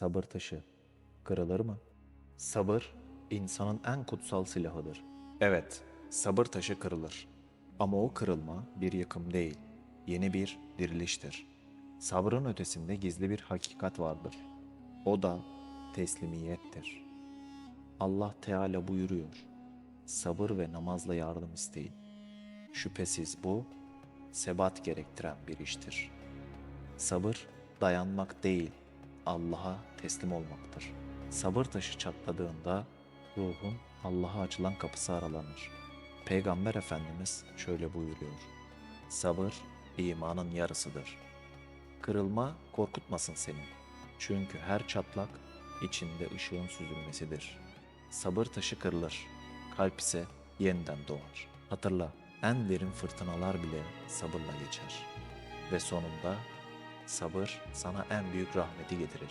Sabır taşı kırılır mı? Sabır insanın en kutsal silahıdır. Evet, sabır taşı kırılır. Ama o kırılma bir yıkım değil, yeni bir diriliştir. Sabrın ötesinde gizli bir hakikat vardır. O da teslimiyettir. Allah Teala buyuruyor. Sabır ve namazla yardım isteyin. Şüphesiz bu sebat gerektiren bir iştir. Sabır dayanmak değil, Allah'a teslim olmaktır. Sabır taşı çatladığında ruhun Allah'a açılan kapısı aralanır. Peygamber Efendimiz şöyle buyuruyor. Sabır imanın yarısıdır. Kırılma korkutmasın seni. Çünkü her çatlak içinde ışığın süzülmesidir. Sabır taşı kırılır. Kalp ise yeniden doğar. Hatırla, en derin fırtınalar bile sabırla geçer. Ve sonunda sabır sana en büyük rahmeti getirir.